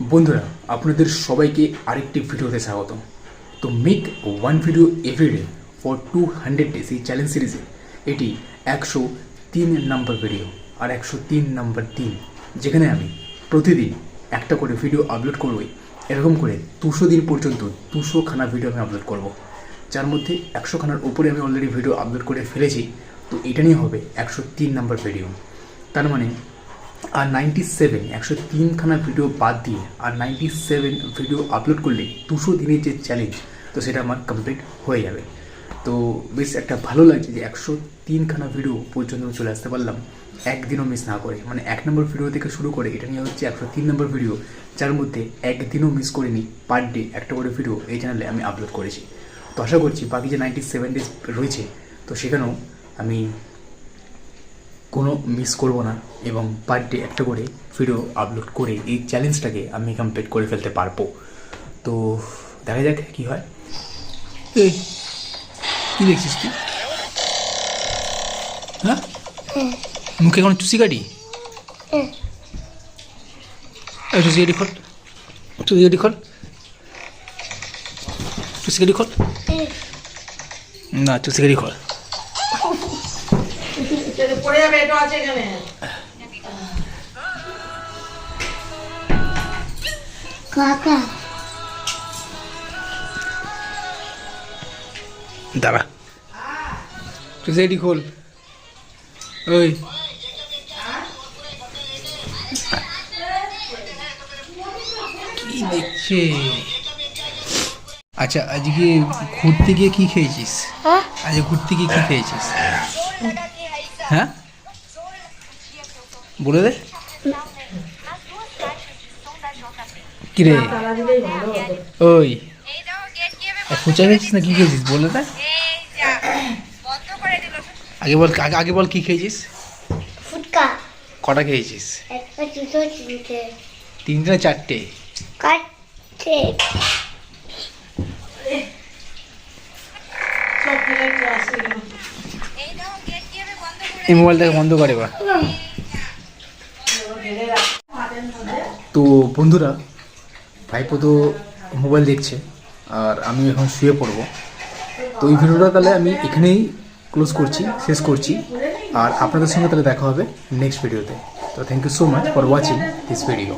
বন্ধুরা, আপনাদের সবাইকে আরেকটি ভিডিওতে স্বাগত তো make one video every day for two hundred days এই চ্যালেঞ্জ সিরিজে এটি একশো তিন নম্বর ভিডিও আর একশো তিন নম্বর দিন যেখানে আমি প্রতিদিন একটা করে ভিডিও আপলোড করবই এরকম করে দুশো দিন পর্যন্ত দুশো খানা ভিডিও আমি আপলোড করব। যার মধ্যে একশো খানার উপরে আমি অলরেডি ভিডিও আপলোড করে ফেলেছি। তো এটা নিয়ে হবে একশো তিন নম্বর ভিডিও তার মানে আর নাইনটি সেভেন একশো তিনখানা ভিডিও বাদ দিয়ে আর নাইনটি সেভেন ভিডিও আপলোড করলে দুশো দিনের যে চ্যালেঞ্জ তো সেটা আমার কমপ্লিট হয়ে যাবে। তো বেশ একটা ভালো লাগছে যে একশো তিনখানা ভিডিও পর্যন্ত চলে আসতে পারলাম। একদিনও মিস না করে মানে এক নম্বর ভিডিও থেকে শুরু করে এটা নিয়ে হচ্ছে একশো তিন নম্বর ভিডিও যার মধ্যে একদিনও মিস করিনি পার ডে একটা করে ভিডিও এই চ্যানেলে আমি আপলোড করেছি। তো আশা করছি বাকি যে নাইনটি সেভেন ডেজ রয়েছে, তো সেখানেও আমি কোনো মিস করব না এবং পার ডে একটা করে ভিডিও আপলোড করে এই চ্যালেঞ্জটাকে আমি কমপ্লিট করে ফেলতে পারব। তো দেখা যাক কি হয়। এই কি দেখছিস তুই? হ্যাঁ? মুখে কোনো চুষি কাটি? চুষি কাটি খোল। চুষি কাটি খোল। চুষি কাটি খোল। না চুষি কাটি খোল। পড়ে আছে এখানে। কাকা। দাঁড়া। তুই সেটি খোল। ওই। কি দেখছে? আচ্ছা আজকে ঘুরতে গিয়ে কি খেয়েছিস? হ্যাঁ? আজকে ঘুরতে গিয়ে কি খেয়েছিস? হ্যাঁ? বলে দে। কি রে তারা দিলেই ভালো হতো ওই ফুচা খেয়েছিস না কি খেয়েছিস? বলে দে। আগে বল আগে আগে বল কি খেয়েছিস? কটা খেয়েছিস? তিনটে। না চারটে। এই মোবাইলটাকে বন্ধ করে বা তো বন্ধুরা, ভাইপো তো মোবাইল দেখছে, আর আমি এখন শুয়ে পড়ব। তো এই ভিডিওটা তাহলে আমি এখানেই ক্লোজ করছি, শেষ করছি। আর আপনাদের সঙ্গে তাহলে দেখা হবে নেক্সট ভিডিওতে তো। Thank you so much for watching this video